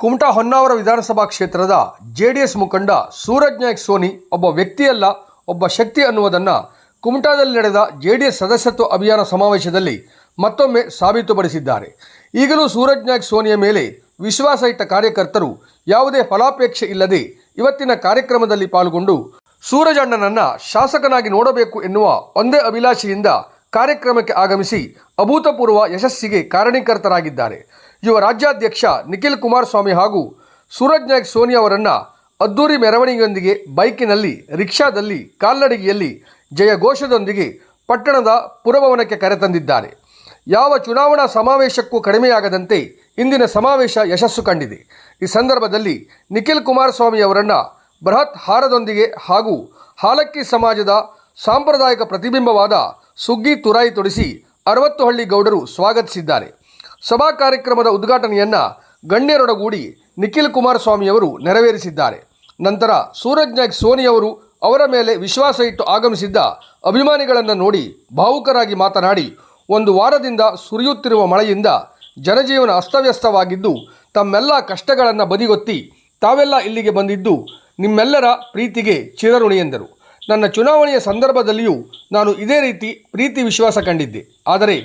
ಕುಮಟಾ ಹೊನ್ನಾವರ ವಿಧಾನಸಭಾ ಕ್ಷೇತ್ರದ ಜೆಡಿಎಸ್ ಮುಖಂಡ ಸೂರಜ್ ನಾಯಕ್ ಸೋನಿ ಒಬ್ಬ ವ್ಯಕ್ತಿಯಲ್ಲ, ಒಬ್ಬ ಶಕ್ತಿ ಅನ್ನುವುದನ್ನು ಕುಮಟಾದಲ್ಲಿ ನಡೆದ ಜೆಡಿಎಸ್ ಸದಸ್ಯತ್ವ ಅಭಿಯಾನ ಸಮಾವೇಶದಲ್ಲಿ ಮತ್ತೊಮ್ಮೆ ಸಾಬೀತುಪಡಿಸಿದ್ದಾರೆ. ಈಗಲೂ ಸೂರಜ್ ನಾಯಕ್ ಸೋನಿಯ ಮೇಲೆ ವಿಶ್ವಾಸ ಇಟ್ಟ ಕಾರ್ಯಕರ್ತರು ಯಾವುದೇ ಫಲಾಪೇಕ್ಷೆ ಇಲ್ಲದೆ ಇವತ್ತಿನ ಕಾರ್ಯಕ್ರಮದಲ್ಲಿ ಪಾಲ್ಗೊಂಡು ಸೂರಜ್ ಅಣ್ಣನನ್ನು ಶಾಸಕನಾಗಿ ನೋಡಬೇಕು ಎನ್ನುವ ಒಂದೇ ಅಭಿಲಾಷೆಯಿಂದ ಕಾರ್ಯಕ್ರಮಕ್ಕೆ ಆಗಮಿಸಿ ಅಭೂತಪೂರ್ವ ಯಶಸ್ಸಿಗೆ ಕಾರಣೀಕರ್ತರಾಗಿದ್ದಾರೆ ಯುವ ರಾಜ್ಯಾಧ್ಯಕ್ಷ ನಿಖಿಲ್ ಕುಮಾರಸ್ವಾಮಿ ಹಾಗೂ ಸೂರಜ್ ನಾಯಕ್ ಸೋನಿ ಅವರನ್ನು ಅದ್ದೂರಿ ಮೆರವಣಿಗೆಯೊಂದಿಗೆ ಬೈಕಿನಲ್ಲಿ, ರಿಕ್ಷಾದಲ್ಲಿ, ಕಾಲ್ನಡಿಗೆಯಲ್ಲಿ ಜಯಘೋಷದೊಂದಿಗೆ ಪಟ್ಟಣದ ಪುರಭವನಕ್ಕೆ ಕರೆತಂದಿದ್ದಾರೆ ಯಾವ ಚುನಾವಣಾ ಸಮಾವೇಶಕ್ಕೂ ಕಡಿಮೆಯಾಗದಂತೆ ಇಂದಿನ ಸಮಾವೇಶ ಯಶಸ್ಸು ಕಂಡಿದೆ. ಈ ಸಂದರ್ಭದಲ್ಲಿ ನಿಖಿಲ್ ಕುಮಾರಸ್ವಾಮಿ ಅವರನ್ನು ಬೃಹತ್ ಹಾರದೊಂದಿಗೆ ಹಾಗೂ ಹಾಲಕ್ಕಿ ಸಮಾಜದ ಸಾಂಪ್ರದಾಯಿಕ ಪ್ರತಿಬಿಂಬವಾದ ಸುಗ್ಗಿ ತುರಾಯಿ ತೊಡಿಸಿ ಅರವತ್ತು ಹಳ್ಳಿ ಗೌಡರು ಸ್ವಾಗತಿಸಿದ್ದಾರೆ. ಸಭಾ ಕಾರ್ಯಕ್ರಮದ ಉದ್ಘಾಟನೆಯನ್ನು ಗಣ್ಯರೊಡಗೂಡಿ ನಿಖಿಲ್ ಕುಮಾರಸ್ವಾಮಿಯವರು ನೆರವೇರಿಸಿದ್ದಾರೆ. ನಂತರ ಸೂರಜ್ ನಾಯ್ಕ್ ಸೋನಿಯವರು ಅವರ ಮೇಲೆ ವಿಶ್ವಾಸ ಇಟ್ಟು ಆಗಮಿಸಿದ್ದ ಅಭಿಮಾನಿಗಳನ್ನು ನೋಡಿ ಭಾವುಕರಾಗಿ ಮಾತನಾಡಿ, ಒಂದು ವಾರದಿಂದ ಸುರಿಯುತ್ತಿರುವ ಮಳೆಯಿಂದ ಜನಜೀವನ ಅಸ್ತವ್ಯಸ್ತವಾಗಿದ್ದು, ತಮ್ಮೆಲ್ಲ ಕಷ್ಟಗಳನ್ನು ಬದಿಗೊತ್ತಿ ತಾವೆಲ್ಲ ಇಲ್ಲಿಗೆ ಬಂದಿದ್ದು ನಿಮ್ಮೆಲ್ಲರ ಪ್ರೀತಿಗೆ ಚಿರಋಣಿ ಎಂದರು. ನನ್ನ ಚುನಾವಣೆಯ ಸಂದರ್ಭದಲ್ಲಿಯೂ ನಾನು ಇದೇ ರೀತಿ ಪ್ರೀತಿ ವಿಶ್ವಾಸ ಕಂಡಿದ್ದೆ. ಆದರೆ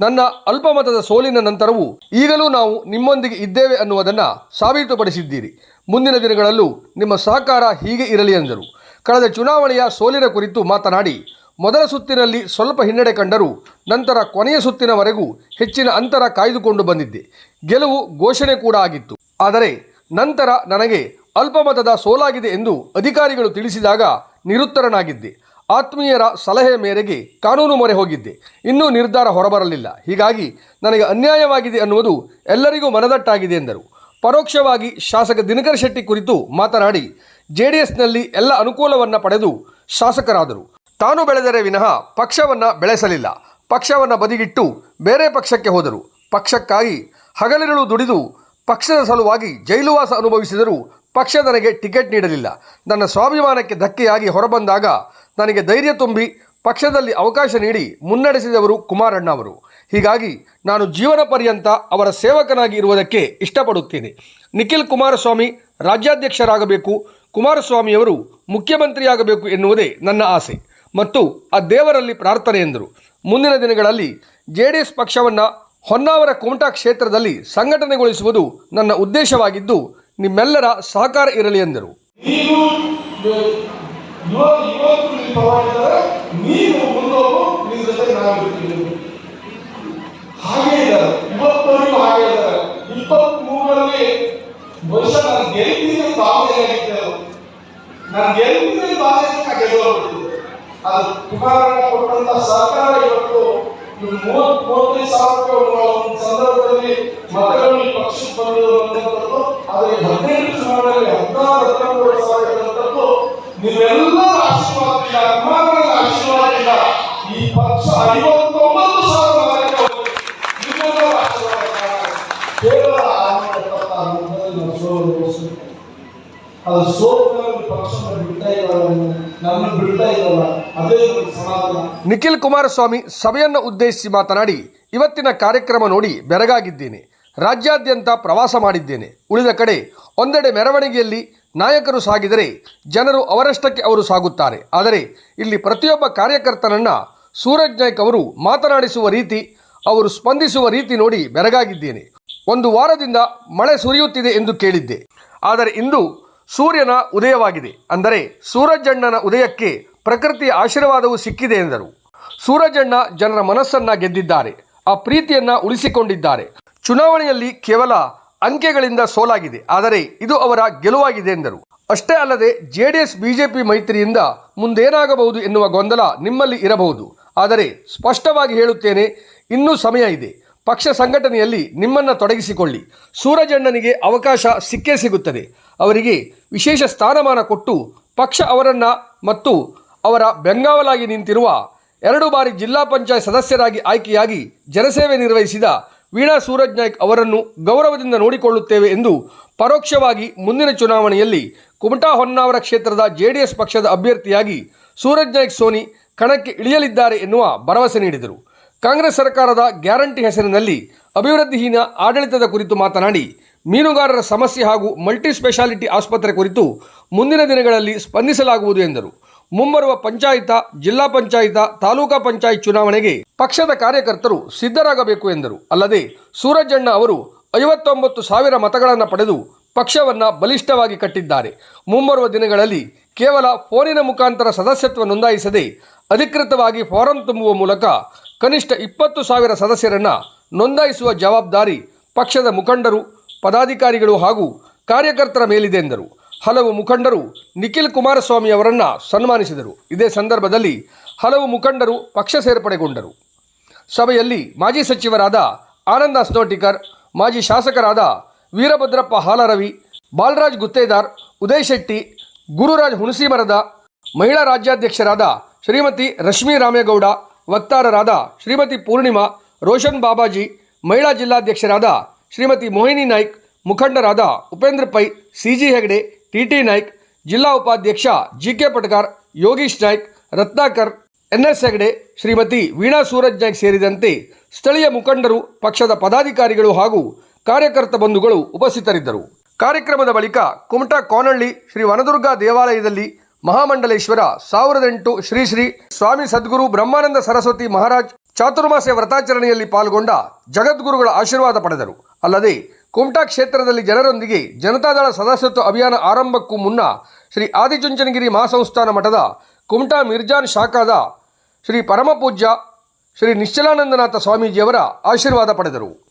ನನ್ನ ಅಲ್ಪಮತದ ಸೋಲಿನ ನಂತರವೂ ಈಗಲೂ ನಾವು ನಿಮ್ಮೊಂದಿಗೆ ಇದ್ದೇವೆ ಅನ್ನುವುದನ್ನು ಸಾಬೀತುಪಡಿಸಿದ್ದೀರಿ. ಮುಂದಿನ ದಿನಗಳಲ್ಲೂ ನಿಮ್ಮ ಸಹಕಾರ ಹೀಗೆ ಇರಲಿ ಎಂದರು. ಕಳೆದ ಚುನಾವಣೆಯ ಸೋಲಿನ ಕುರಿತು ಮಾತನಾಡಿ, ಮೊದಲ ಸುತ್ತಿನಲ್ಲಿ ಸ್ವಲ್ಪ ಹಿನ್ನಡೆ ಕಂಡರೂ ನಂತರ ಕೊನೆಯ ಸುತ್ತಿನವರೆಗೂ ಹೆಚ್ಚಿನ ಅಂತರ ಕಾಯ್ದುಕೊಂಡು ಬಂದಿದ್ದೆ. ಗೆಲುವು ಘೋಷಣೆ ಕೂಡ ಆಗಿತ್ತು. ಆದರೆ ನಂತರ ನನಗೆ ಅಲ್ಪಮತದ ಸೋಲಾಗಿದೆ ಎಂದು ಅಧಿಕಾರಿಗಳು ತಿಳಿಸಿದಾಗ ನಿರುತ್ತರನಾಗಿದ್ದೆ. ಆತ್ಮೀಯರ ಸಲಹೆ ಮೇರೆಗೆ ಕಾನೂನು ಮೊರೆ ಹೋಗಿದ್ದೆ. ಇನ್ನೂ ನಿರ್ಧಾರ ಹೊರಬರಲಿಲ್ಲ. ಹೀಗಾಗಿ ನನಗೆ ಅನ್ಯಾಯವಾಗಿದೆ ಅನ್ನುವುದು ಎಲ್ಲರಿಗೂ ಮನದಟ್ಟಾಗಿದೆ ಎಂದರು. ಪರೋಕ್ಷವಾಗಿ ಶಾಸಕ ದಿನಕರ ಶೆಟ್ಟಿ ಕುರಿತು ಮಾತನಾಡಿ ಜೆ ಡಿ ಎಸ್ನಲ್ಲಿ ಎಲ್ಲ ಅನುಕೂಲವನ್ನು ಪಡೆದು ಶಾಸಕರಾದರು. ತಾನು ಬೆಳೆದರೆ ವಿನಃ ಪಕ್ಷವನ್ನು ಬೆಳೆಸಲಿಲ್ಲ. ಪಕ್ಷವನ್ನು ಬದಿಗಿಟ್ಟು ಬೇರೆ ಪಕ್ಷಕ್ಕೆ ಹೋದರು. ಪಕ್ಷಕ್ಕಾಗಿ ಹಗಲಿರುಳು ದುಡಿದು ಪಕ್ಷದ ಸಲುವಾಗಿ ಜೈಲುವಾಸ ಅನುಭವಿಸಿದರೂ ಪಕ್ಷ ನನಗೆ ಟಿಕೆಟ್ ನೀಡಲಿಲ್ಲ. ನನ್ನ ಸ್ವಾಭಿಮಾನಕ್ಕೆ ಧಕ್ಕೆಯಾಗಿ ಹೊರಬಂದಾಗ ನನಗೆ ಧೈರ್ಯ ತುಂಬಿ ಪಕ್ಷದಲ್ಲಿ ಅವಕಾಶ ನೀಡಿ ಮುನ್ನಡೆಸಿದವರು ಕುಮಾರಣ್ಣ ಅವರು ಹೀಗಾಗಿ ನಾನು ಜೀವನ ಪರ್ಯಂತ ಅವರ ಸೇವಕನಾಗಿ ಇರುವುದಕ್ಕೆ ಇಷ್ಟಪಡುತ್ತೇನೆ. ನಿಖಿಲ್ ಕುಮಾರಸ್ವಾಮಿ ರಾಜ್ಯಾಧ್ಯಕ್ಷರಾಗಬೇಕು. ಕುಮಾರಸ್ವಾಮಿಯವರು ಮುಖ್ಯಮಂತ್ರಿಯಾಗಬೇಕು ಎನ್ನುವುದೇ ನನ್ನ ಆಸೆ. ಮತ್ತು ಆ ದೇವರಲ್ಲಿ ಪ್ರಾರ್ಥನೆ ಎಂದರು. ಮುಂದಿನ ದಿನಗಳಲ್ಲಿ ಜೆ ಡಿ ಎಸ್ ಪಕ್ಷವನ್ನು ಹೊನ್ನಾವರ ಕುಮಟಾ ಕ್ಷೇತ್ರದಲ್ಲಿ ಸಂಘಟನೆಗೊಳಿಸುವುದು ನನ್ನ ಉದ್ದೇಶವಾಗಿದ್ದು ನಿಮ್ಮೆಲ್ಲರ ಸಹಕಾರ ಇರಲಿ ಎಂದರು. ಇಲ್ಲಿ ಇವತ್ತು ಮುಂದೋಗು ಸಾವಿರ ನಾವು ಇರ್ತೀವಿ ಹಾಗೆ ಇದ್ದಾರೆ ಇವತ್ತವರೆಗೂ ಹಾಗೆ ಇದ್ದಾರೆ ಇಪ್ಪತ್ತ್ ಮೂರರಲ್ಲಿ ಬಹುಶಃ ನಾನು ಗೆಲ್ತೀನಿ ಭಾವನೆ ಆಗಿದ್ದೆ ಅದು. ನಾನು ಗೆಲ್ತೀನಿ ಭಾವನೆ ಗೆಲ್ಲೋಗ್ಬಿಟ್ಟಿದೆ ಅದು ಕುಮಾರಣ್ಣ ಕೊಟ್ಟಂತ ಸರ್ಕಾರ ಇವತ್ತು ಇವ್ರು ಮೂವತ್ ಮೂವತ್ತೈದು ಸಾವಿರ ರೂಪಾಯಿ ಒಂದು ಸಂದರ್ಭದಲ್ಲಿ ಮತಗಳು ಈ ಪಕ್ಷಕ್ಕೆ ಬಂದು ಬಂದಂಥದ್ದು ಆದರೆ ಈ ಹದಿನೆಂಟು ಚುನಾವಣೆಯಲ್ಲಿ ಹದಿನಾರು ಹದಿನೆಂಟು ಸಾವಿರ ಗೆಲ್ಲಂಥದ್ದು ನೀವೆಲ್ಲರ ಆಶೀರ್ವಾದದಿಂದ ಅಭಿಮಾನಿಗಳ ಆಶೀರ್ವಾದದಿಂದ ಈ ಪಕ್ಷ ನಿಖಿಲ್ ಕುಮಾರಸ್ವಾಮಿ ಸಭೆಯನ್ನು ಉದ್ದೇಶಿಸಿ ಮಾತನಾಡಿ, ಇವತ್ತಿನ ಕಾರ್ಯಕ್ರಮ ನೋಡಿ ಬೆರಗಾಗಿದ್ದೇನೆ. ರಾಜ್ಯಾದ್ಯಂತ ಪ್ರವಾಸ ಮಾಡಿದ್ದೇನೆ. ಉಳಿದ ಕಡೆ ಒಂದೆಡೆ ಮೆರವಣಿಗೆಯಲ್ಲಿ ನಾಯಕರು ಸಾಗಿದರೆ ಜನರು ಅವರಷ್ಟಕ್ಕೆ ಅವರು ಸಾಗುತ್ತಾರೆ. ಆದರೆ, ಇಲ್ಲಿ ಪ್ರತಿಯೊಬ್ಬ ಕಾರ್ಯಕರ್ತನನ್ನು ಸೂರಜ್ ನಾಯ್ಕ್ ಅವರು ಮಾತನಾಡಿಸುವ ರೀತಿ, ಅವರು ಸ್ಪಂದಿಸುವ ರೀತಿ ನೋಡಿ ಬೆರಗಾಗಿದ್ದೇನೆ. ಒಂದು ವಾರದಿಂದ ಮಳೆ ಸುರಿಯುತ್ತಿದೆ ಎಂದು ಕೇಳಿದ್ದೆ. ಆದರೆ ಇಂದು ಸೂರ್ಯನ ಉದಯವಾಗಿದೆ. ಅಂದರೆ ಸೂರಜಣ್ಣನ ಉದಯಕ್ಕೆ ಪ್ರಕೃತಿಯ ಆಶೀರ್ವಾದವು ಸಿಕ್ಕಿದೆ ಎಂದರು. ಸೂರಜಣ್ಣ ಜನರ ಮನಸ್ಸನ್ನ ಗೆದ್ದಿದ್ದಾರೆ. ಆ ಪ್ರೀತಿಯನ್ನ ಉಳಿಸಿಕೊಂಡಿದ್ದಾರೆ. ಚುನಾವಣೆಯಲ್ಲಿ ಕೇವಲ ಅಂಕೆಗಳಿಂದ ಸೋಲಾಗಿದೆ. ಆದರೆ ಇದು ಅವರ ಗೆಲುವಾಗಿದೆ ಎಂದರು. ಅಷ್ಟೇ ಅಲ್ಲದೆ ಜೆಡಿಎಸ್, ಬಿಜೆಪಿ ಮೈತ್ರಿಯಿಂದ ಮುಂದೇನಾಗಬಹುದು ಎನ್ನುವ ಗೊಂದಲ ನಿಮ್ಮಲ್ಲಿ ಇರಬಹುದು. ಆದರೆ ಸ್ಪಷ್ಟವಾಗಿ ಹೇಳುತ್ತೇನೆ, ಇನ್ನೂ ಸಮಯ ಇದೆ. ಪಕ್ಷ ಸಂಘಟನೆಯಲ್ಲಿ ನಿಮ್ಮನ್ನು ತೊಡಗಿಸಿಕೊಳ್ಳಿ. ಸೂರಜಣ್ಣನಿಗೆ ಅವಕಾಶ ಸಿಕ್ಕೇ ಸಿಗುತ್ತದೆ. ಅವರಿಗೆ ವಿಶೇಷ ಸ್ಥಾನಮಾನ ಕೊಟ್ಟು ಪಕ್ಷ ಅವರನ್ನು ಮತ್ತು ಅವರ ಬೆಂಗಾವಲಾಗಿ ನಿಂತಿರುವ ಎರಡು ಬಾರಿ ಜಿಲ್ಲಾ ಪಂಚಾಯತ್ ಸದಸ್ಯರಾಗಿ ಆಯ್ಕೆಯಾಗಿ ಜನಸೇವೆ ನಿರ್ವಹಿಸಿದ ವೀಣಾ ಸೂರಜ್ ನಾಯ್ಕ್ ಅವರನ್ನು ಗೌರವದಿಂದ ನೋಡಿಕೊಳ್ಳುತ್ತೇವೆ ಎಂದು ಪರೋಕ್ಷವಾಗಿ ಮುಂದಿನ ಚುನಾವಣೆಯಲ್ಲಿ ಕುಮಟಾ ಹೊನ್ನಾವರ ಕ್ಷೇತ್ರದ ಜೆಡಿಎಸ್ ಪಕ್ಷದ ಅಭ್ಯರ್ಥಿಯಾಗಿ ಸೂರಜ್ ನಾಯ್ಕ್ ಸೋನಿ ಕಣಕ್ಕೆ ಇಳಿಯಲಿದ್ದಾರೆ ಎನ್ನುವ ಭರವಸೆ ನೀಡಿದರು. ಕಾಂಗ್ರೆಸ್ ಸರ್ಕಾರದ ಗ್ಯಾರಂಟಿ ಹೆಸರಿನಲ್ಲಿ ಅಭಿವೃದ್ಧಿಹೀನ ಆಡಳಿತದ ಕುರಿತು ಮಾತನಾಡಿ, ಮೀನುಗಾರರ ಸಮಸ್ಯೆ ಹಾಗೂ ಮಲ್ಟಿ ಸ್ಪೆಷಾಲಿಟಿ ಆಸ್ಪತ್ರೆ ಕುರಿತು ಮುಂದಿನ ದಿನಗಳಲ್ಲಿ ಸ್ಪಂದಿಸಲಾಗುವುದು ಎಂದರು. ಮುಂಬರುವ ಪಂಚಾಯತ, ಜಿಲ್ಲಾ ಪಂಚಾಯತ, ತಾಲೂಕಾ ಪಂಚಾಯತ್ ಚುನಾವಣೆಗೆ ಪಕ್ಷದ ಕಾರ್ಯಕರ್ತರು ಸಿದ್ಧರಾಗಬೇಕು ಎಂದರು. ಅಲ್ಲದೆ ಸೂರಜಣ್ಣ ಅವರು ಐವತ್ತೊಂಬತ್ತು ಸಾವಿರ ಮತಗಳನ್ನು ಪಡೆದು ಪಕ್ಷವನ್ನು ಬಲಿಷ್ಠವಾಗಿ ಕಟ್ಟಿದ್ದಾರೆ. ಮುಂಬರುವ ದಿನಗಳಲ್ಲಿ ಕೇವಲ ಫೋನಿನ ಮುಖಾಂತರ ಸದಸ್ಯತ್ವ ನೋಂದಾಯಿಸದೆ ಅಧಿಕೃತವಾಗಿ ಫಾರಂ ತುಂಬುವ ಮೂಲಕ ಕನಿಷ್ಠ ಇಪ್ಪತ್ತು ಸಾವಿರ ಸದಸ್ಯರನ್ನು ನೋಂದಾಯಿಸುವ ಜವಾಬ್ದಾರಿ ಪಕ್ಷದ ಮುಖಂಡರು, ಪದಾಧಿಕಾರಿಗಳು ಹಾಗೂ ಕಾರ್ಯಕರ್ತರ ಮೇಲಿದೆ ಎಂದರು. ಹಲವು ಮುಖಂಡರು ನಿಖಿಲ್ ಕುಮಾರಸ್ವಾಮಿ ಅವರನ್ನು ಸನ್ಮಾನಿಸಿದರು. ಇದೇ ಸಂದರ್ಭದಲ್ಲಿ ಹಲವು ಮುಖಂಡರು ಪಕ್ಷ ಸೇರ್ಪಡೆಗೊಂಡರು. ಸಭೆಯಲ್ಲಿ ಮಾಜಿ ಸಚಿವರಾದ ಆನಂದ ಅಸ್ನೋಟಿಕರ್ ಮಾಜಿ ಶಾಸಕರಾದ ವೀರಭದ್ರಪ್ಪ ಹಾಲರವಿ, ಬಾಲರಾಜ್ ಗುತ್ತೇದಾರ್, ಉದಯ್ ಶೆಟ್ಟಿ, ಗುರುರಾಜ್ ಹುಣಸಿಮರದ ಮಹಿಳಾ ರಾಜ್ಯಾಧ್ಯಕ್ಷರಾದ ಶ್ರೀಮತಿ ರಶ್ಮಿ ರಾಮೇಗೌಡ, ವಕ್ತಾರರಾದ ಶ್ರೀಮತಿ ಪೂರ್ಣಿಮಾ, ರೋಷನ್ ಬಾಬಾಜಿ, ಮಹಿಳಾ ಜಿಲ್ಲಾಧ್ಯಕ್ಷರಾದ ಶ್ರೀಮತಿ ಮೋಹಿನಿ ನಾಯ್ಕ್, ಮುಖಂಡರಾದ Upendra Pai C G Hegde T T Naik, ಜಿಲ್ಲಾ ಉಪಾಧ್ಯಕ್ಷ G K Patkar Yogish Naik, Ratnakar N S Hegde, Shrimati Veena Suraj Naik ಸೇರಿದಂತೆ ಸ್ಥಳೀಯ ಮುಖಂಡರು, ಪಕ್ಷದ ಪದಾಧಿಕಾರಿಗಳು ಹಾಗೂ ಕಾರ್ಯಕರ್ತ ಬಂಧುಗಳು ಉಪಸ್ಥಿತರಿದ್ದರು. ಕಾರ್ಯಕ್ರಮದ ಬಳಿಕ ಕುಮಟಾ, ಕೋನಹಳ್ಳಿ ಶ್ರೀ ವನದುರ್ಗ ದೇವಾಲಯದಲ್ಲಿ ಮಹಾಮಂಡಲೇಶ್ವರ, ಸಾವಿರದ ಎಂಟು ಶ್ರೀ ಶ್ರೀ ಸ್ವಾಮಿ ಸದ್ಗುರು ಬ್ರಹ್ಮಾನಂದ ಸರಸ್ವತಿ ಮಹಾರಾಜ್ ಚಾತುರ್ಮಾಸ್ಯ ವ್ರತಾಚರಣೆಯಲ್ಲಿ ಪಾಲ್ಗೊಂಡ ಜಗದ್ಗುರುಗಳ ಆಶೀರ್ವಾದ ಪಡೆದರು. ಅಲ್ಲದೆ, ಕುಮಟಾ ಕ್ಷೇತ್ರದಲ್ಲಿ ಜನರೊಂದಿಗೆ ಜನತಾದಳ ಸದಸ್ಯತ್ವ ಅಭಿಯಾನ ಆರಂಭಕ್ಕೂ ಮುನ್ನ ಶ್ರೀ ಆದಿಚುಂಚನಗಿರಿ ಮಹಾಸಂಸ್ಥಾನ ಮಠದ ಕುಮಟಾ ಮಿರ್ಜಾನ್ ಶಾಖಾದ ಶ್ರೀ ಪರಮಪೂಜ್ಯ ಶ್ರೀ ನಿಶ್ಚಲಾನಂದನಾಥ ಸ್ವಾಮೀಜಿಯವರ ಆಶೀರ್ವಾದ ಪಡೆದರು.